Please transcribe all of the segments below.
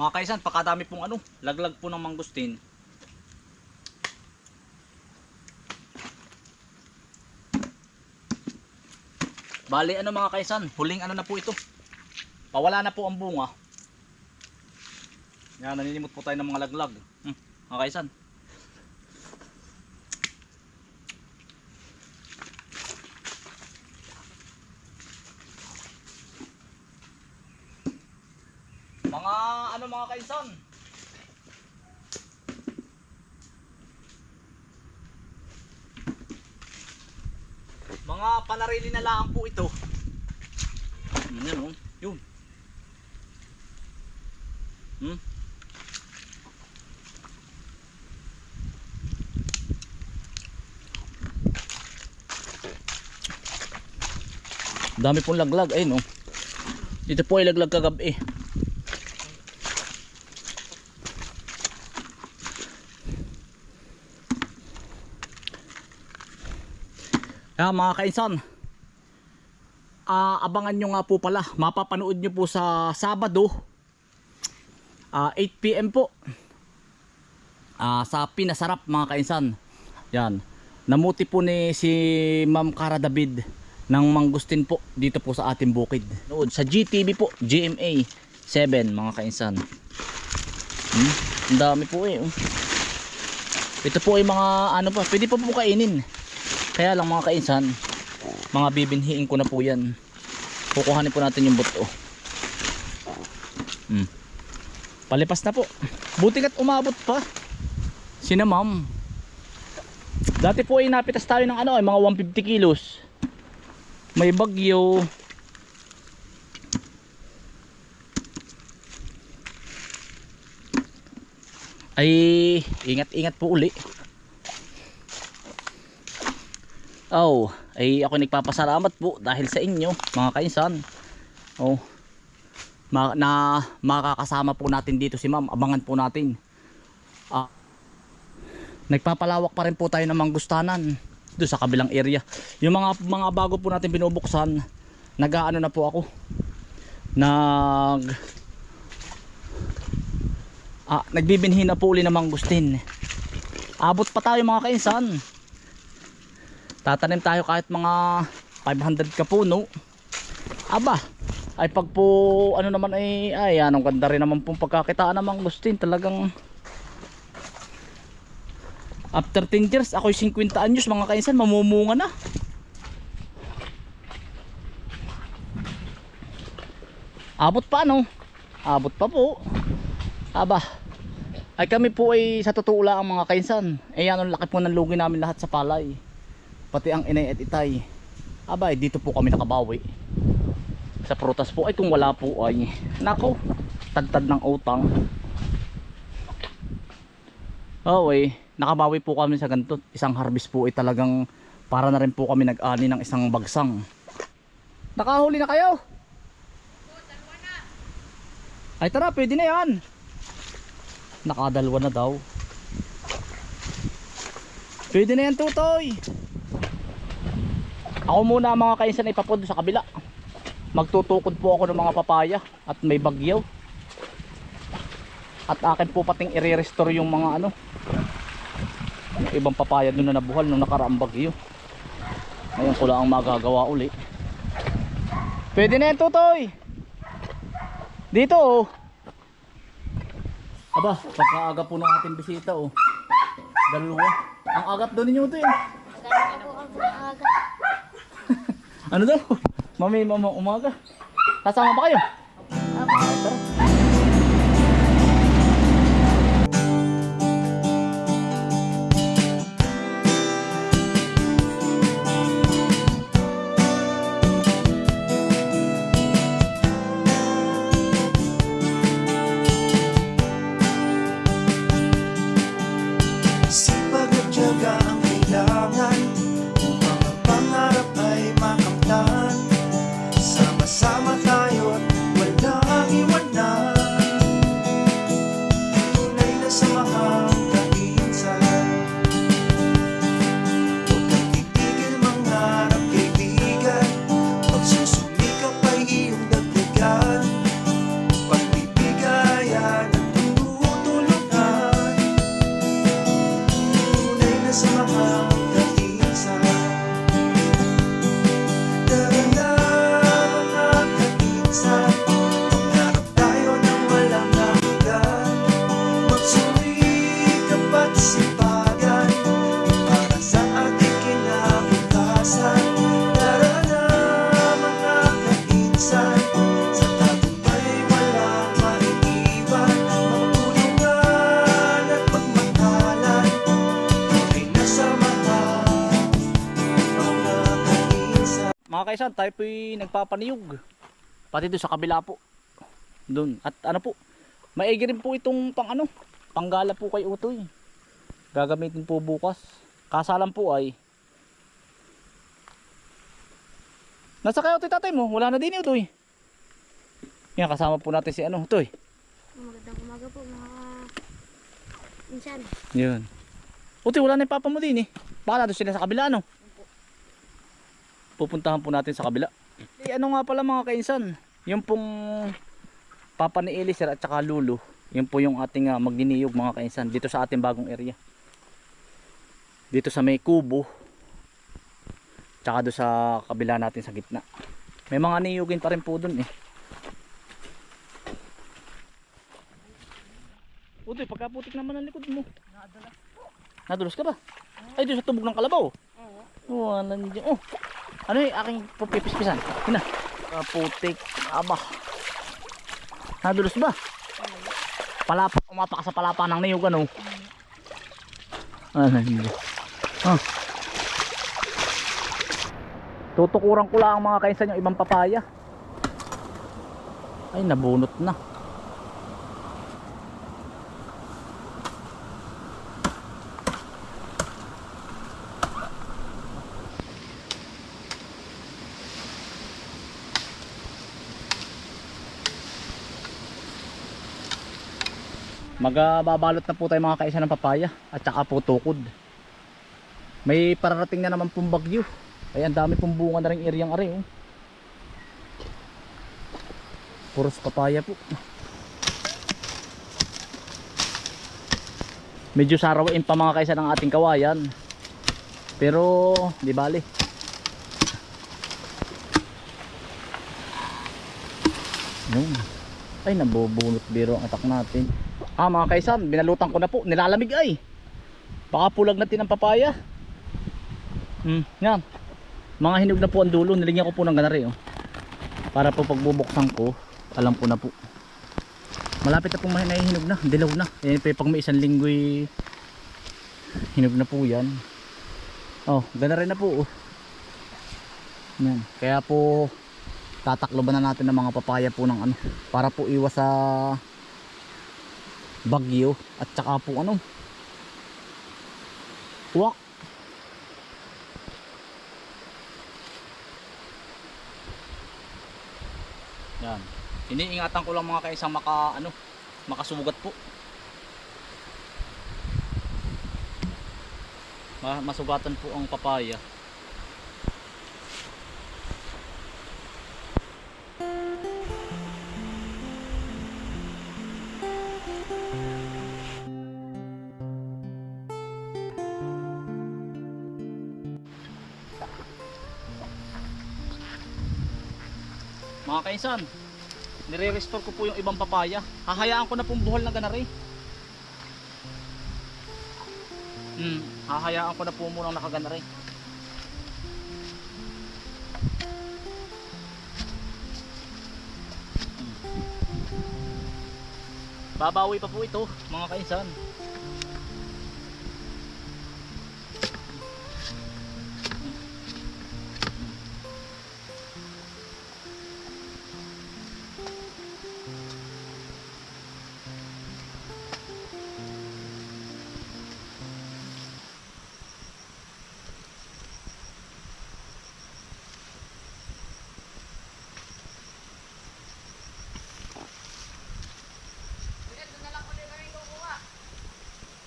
Mga kaisan, pakadami pong ano, laglag po ng mangustin. Bali ano mga kaisan, huling ano na po ito. Pawala na po ang bunga. Yan, naninimot po tayo ng mga laglag. Hmm, mga kaisan. Mga ano mga kaisan? Mga panarili na lang po ito. Yan oh. Yun. Hmm? Dami pong laglag. Ayun oh. Ito po ay laglag kagabi. Kaya mga kainsan, ah, abangan nyo nga po pala, mapapanood nyo po sa Sabado, ah, 8pm po, ah, sa Pinasarap mga kainsan. Yan, namuti po ni si Ma'am Cara David ng Mangustin po dito po sa ating bukid. Nood sa GTV po, GMA 7 mga kainsan. Hmm, ang dami po eh. oh. Ito po ay mga ano pa, pwede pa po kainin. Kaya lang mga kainsan, mga bibinhiin ko na po yan. Kukuhanin po natin yung buto. Hmm. Palipas na po. Buti ka't umabot pa. Sina ma'am. Dati po ay napitas tayo ng ano, ay mga 150 kilos. May bagyo. Ay, ingat-ingat po uli. Oh, ay ako nagpapasalamat po dahil sa inyo, mga kainsan. Oh. Ma na makakasama po natin dito si Ma'am. Abangan po natin. Ah. Nagpapalawak pa rin po tayo ng manggustanan doon sa kabilang area. Yung mga mga bago po natin binubuksan, nag-aano na po ako. Nag Ah, nagbibinhi na po uli ng mangustin. Abot pa tayo mga kainsan tatanim tayo kahit mga 500 kapuno. Aba ay pag po ano naman ay ay anong ganda rin naman pong pagkakitaan ng mangustin talagang after 10 years ako'y 50 anyos mga kainsan mamumunga na. Abot pa no? Abot pa po. Aba ay kami po ay sa totoo lang mga kainsan. Ay ano laki po ng lugi namin lahat sa palay pati ang inay at itay. Abay dito po kami nakabawi. Sa prutas po ay kung wala po ay nako tagtad ng utang. Oh eh nakabawi po kami sa ganito. Isang harvest po ay talagang para na rin po kami nag-ani ng isang bagsang. Nakahuli na kayo! Ay tara pwede na yan! Nakadalwa na daw. Pwede na yan tutoy ako muna mga kainsan ay papod sa kabila. Magtutukod po ako ng mga papaya at may bagyaw. At akin po pating i-restore yung mga ano. Yung ibang papaya doon na nabuhal nung nakaraang bagyo. Ngayon ko lang ang magagawa uli. Pwede na yan tutoy. Dito oh. Aba, pagkaaga po ng ating bisita oh. Dalawa. Ang agap doon ninyo ito eh. Ano daw? Mami, mama, umaga. Kasama ba kayo? Mga kaisan, tayo po'y nagpapaniyog. Pati doon sa kabila po. Doon. At ano po, maigi rin po itong pang ano, panggala po kay Utoy. Gagamitin po bukas. Kasalan po ay Nasa kayo Utoy tatay mo? Wala na din Utoy. Yan, kasama po natin si ano, Utoy. Magandang umaga po mga insan. Yun. Utoy, wala na yung papa mo din eh. Baka nandun sila sa kabila, ano? Pupuntahan po natin sa kabila. Eh, ano nga pala mga kainsan? Yung pong papa ni Elisir at saka Lulu. Yun po yung ating uh, magniniyog mga kainsan dito sa ating bagong area. Dito sa may kubo. Tsaka doon sa kabila natin sa gitna. May mga niyugin pa rin po doon eh. Utoy, pagkaputik naman ang likod mo. Nadulas ka ba? Ay, doon sa tubog ng kalabaw. Oo. Oh, nandiyan. Oh. Ano yung aking pupipispisan? Yun na. Ah, putik. Aba. Nadulas ba? Palapa, umapa ka sa palapa ng niyog ano? Ah, nandiyan. Ah. Tutukuran ko lang ang mga kainsan yung ibang papaya. Ay, nabunot na. Magababalot na po tayo mga kaisa ng papaya at saka po tukod. May pararating na naman pong bagyo. Ay ang dami pong bunga na rin iryang are oh. Puros papaya po. Medyo sarawain pa mga kaisa ng ating kawayan. Pero di bali. Yun. Ay nabubunot biro ang atak natin. Ah mga kaisan, binalutan ko na po. Nilalamig ay. Baka pulag natin ang papaya. Hmm, yan. Mga hinog na po ang dulo. Nilagyan ko po ng ganari oh. Para po pagbubuksan ko, alam ko na po. Malapit na po mahinog na. Dilaw na. Yan po yung pag may isang linggoy hinog na po yan. Oh, ganari na po oh. Yan. Kaya po tatakloban na natin ng mga papaya po ng ano para po iwas sa bagyo at saka po ano wak yan. Iniingatan ko lang mga kaisang maka ano makasugat po. Ma- masugatan po ang papaya Mga kaisan, nire-restore ko po yung ibang papaya. Hahayaan ko na pong buhol na ganari. Hmm, hahayaan ko na po munang nakaganari. Hmm. Babawi pa po ito, mga kaisan.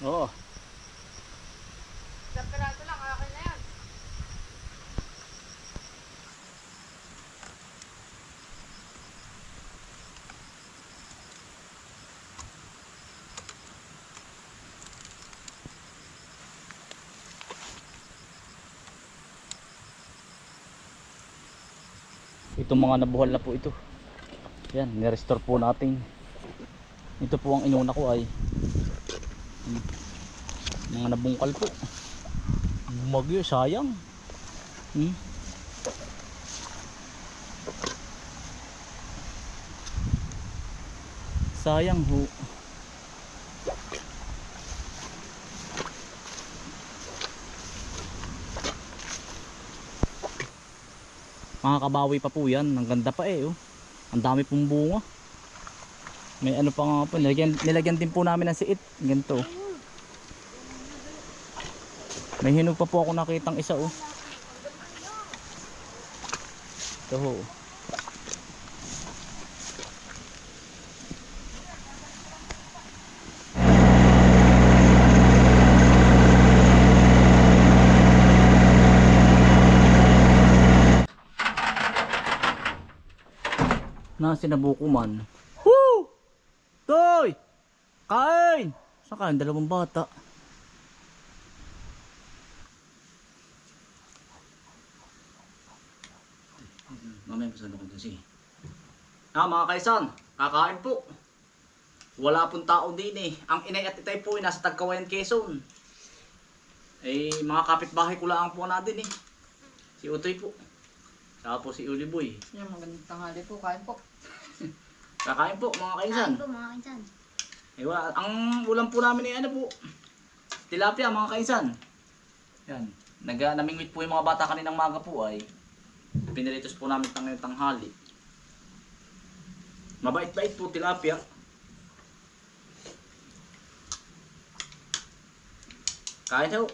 Oo. Isang piraso lang, okay na yan. Itong mga nabuhal na po ito. Yan, ni-restore po natin. Ito po ang inuna ko ay mga nabungkal po. Bumagyo, sayang. Hmm. Sayang ho. Mga kabawi pa po yan. Ang ganda pa eh. Oh. Ang dami pong bunga. May ano pa nga po. Nilagyan, nilagyan din po namin ng siit. Ganito. oh. May hinog pa po ako nakitang isa oh. Ito ho. na sinabuko Kain! Saan kain? Dalawang bata. Mamaya masalo ko sige. Ah, mga kaisan, kakain po. Wala pong tao din eh. Ang inay at itay po ay nasa Tagkawayan, Quezon. Eh, mga kapitbahay ko lang po natin eh. Si Utoy po. Saka po si Uliboy. Yung magandang tanghali po, kain po. Kakain po mga kaisan. Kain po mga kainsan. Eh, wala. Ang ulam po namin ay ano po. Tilapia mga kaisan. Yan. Nag, namingwit po yung mga bata kaninang maga po ay pinilitos po namin tang tanghali. Mabait-bait po tilapia. Kain ho.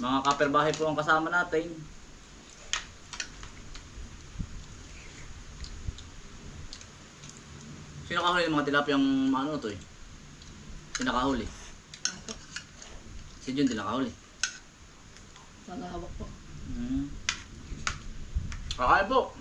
Mga kaperbahay po ang kasama natin. Sino kahuli ng mga tilapiyang ano to eh? Sino kahuli? Si Jun din nakahuli. Sana hawak po. Hmm. Kakain po.